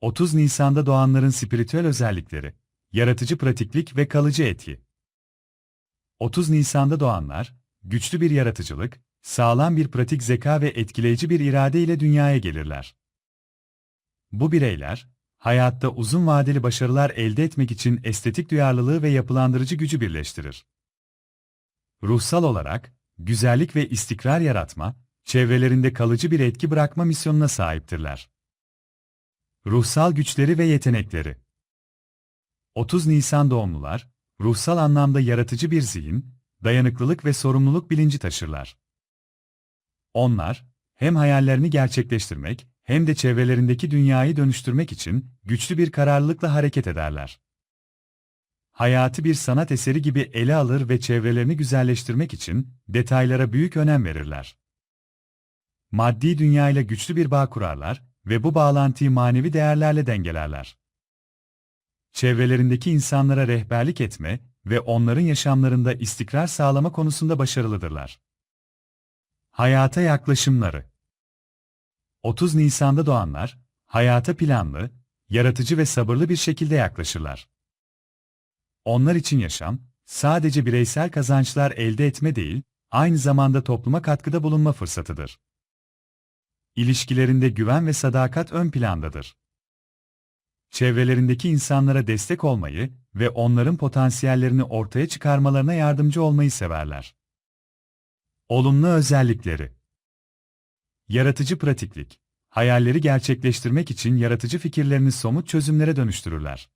30 Nisan'da doğanların spiritüel özellikleri, yaratıcı pratiklik ve kalıcı etki. 30 Nisan'da doğanlar, güçlü bir yaratıcılık, sağlam bir pratik zeka ve etkileyici bir irade ile dünyaya gelirler. Bu bireyler, hayatta uzun vadeli başarılar elde etmek için estetik duyarlılığı ve yapılandırıcı gücü birleştirir. Ruhsal olarak, güzellik ve istikrar yaratma, çevrelerinde kalıcı bir etki bırakma misyonuna sahiptirler. Ruhsal güçleri ve yetenekleri 30 Nisan doğumlular, ruhsal anlamda yaratıcı bir zihin, dayanıklılık ve sorumluluk bilinci taşırlar. Onlar, hem hayallerini gerçekleştirmek, hem de çevrelerindeki dünyayı dönüştürmek için güçlü bir kararlılıkla hareket ederler. Hayatı bir sanat eseri gibi ele alır ve çevrelerini güzelleştirmek için detaylara büyük önem verirler. Maddi dünyayla güçlü bir bağ kurarlar ve bu bağlantıyı manevi değerlerle dengelerler. Çevrelerindeki insanlara rehberlik etme ve onların yaşamlarında istikrar sağlama konusunda başarılıdırlar. Hayata yaklaşımları 30 Nisan'da doğanlar, hayata planlı, yaratıcı ve sabırlı bir şekilde yaklaşırlar. Onlar için yaşam, sadece bireysel kazançlar elde etme değil, aynı zamanda topluma katkıda bulunma fırsatıdır. İlişkilerinde güven ve sadakat ön plandadır. Çevrelerindeki insanlara destek olmayı ve onların potansiyellerini ortaya çıkarmalarına yardımcı olmayı severler. Olumlu özellikleri Yaratıcı pratiklik. Hayalleri gerçekleştirmek için yaratıcı fikirlerini somut çözümlere dönüştürürler.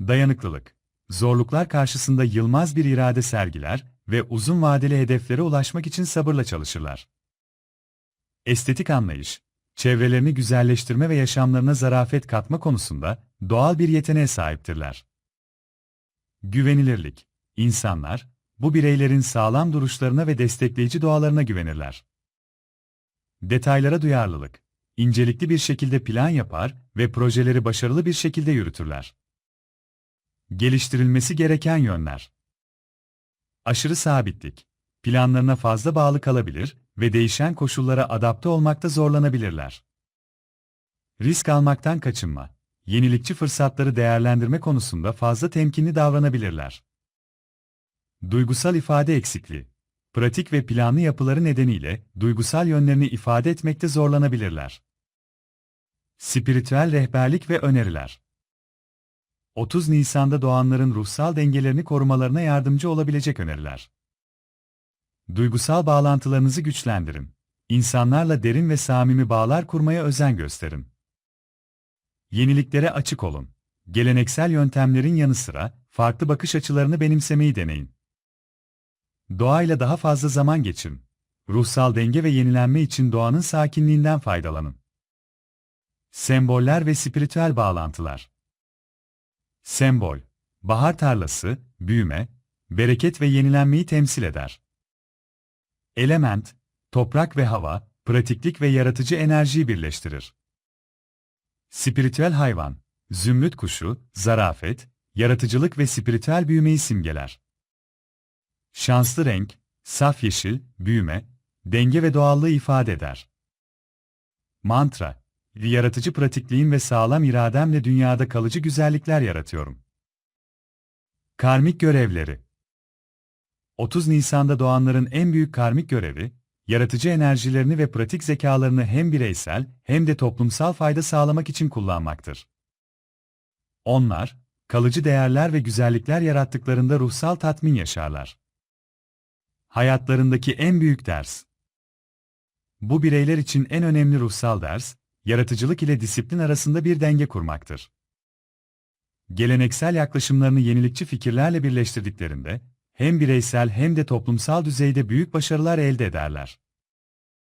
Dayanıklılık. Zorluklar karşısında yılmaz bir irade sergiler ve uzun vadeli hedeflere ulaşmak için sabırla çalışırlar. Estetik anlayış. Çevrelerini güzelleştirme ve yaşamlarına zarafet katma konusunda doğal bir yeteneğe sahiptirler. Güvenilirlik. İnsanlar, bu bireylerin sağlam duruşlarına ve destekleyici doğalarına güvenirler. Detaylara duyarlılık. İncelikli bir şekilde plan yapar ve projeleri başarılı bir şekilde yürütürler. Geliştirilmesi gereken yönler. Aşırı sabitlik. Planlarına fazla bağlı kalabilir ve değişen koşullara adapte olmakta zorlanabilirler. Risk almaktan kaçınma. Yenilikçi fırsatları değerlendirme konusunda fazla temkinli davranabilirler. Duygusal ifade eksikliği. Pratik ve planlı yapıları nedeniyle duygusal yönlerini ifade etmekte zorlanabilirler. Spiritüel rehberlik ve öneriler. 30 Nisan'da doğanların ruhsal dengelerini korumalarına yardımcı olabilecek öneriler. Duygusal bağlantılarınızı güçlendirin. İnsanlarla derin ve samimi bağlar kurmaya özen gösterin. Yeniliklere açık olun. Geleneksel yöntemlerin yanı sıra farklı bakış açılarını benimsemeyi deneyin. Doğayla daha fazla zaman geçirin. Ruhsal denge ve yenilenme için doğanın sakinliğinden faydalanın. Semboller ve spiritüel bağlantılar. Sembol, bahar tarlası, büyüme, bereket ve yenilenmeyi temsil eder. Element, toprak ve hava, pratiklik ve yaratıcı enerjiyi birleştirir. Spiritüel hayvan, zümrüt kuşu, zarafet, yaratıcılık ve spiritüel büyümeyi simgeler. Şanslı renk, saf yeşil, büyüme, denge ve doğallığı ifade eder. Mantra, yaratıcı pratikliğim ve sağlam irademle dünyada kalıcı güzellikler yaratıyorum. Karmik görevleri 30 Nisan'da doğanların en büyük karmik görevi, yaratıcı enerjilerini ve pratik zekalarını hem bireysel hem de toplumsal fayda sağlamak için kullanmaktır. Onlar, kalıcı değerler ve güzellikler yarattıklarında ruhsal tatmin yaşarlar. Hayatlarındaki en büyük ders. Bu bireyler için en önemli ruhsal ders, yaratıcılık ile disiplin arasında bir denge kurmaktır. Geleneksel yaklaşımlarını yenilikçi fikirlerle birleştirdiklerinde, hem bireysel hem de toplumsal düzeyde büyük başarılar elde ederler.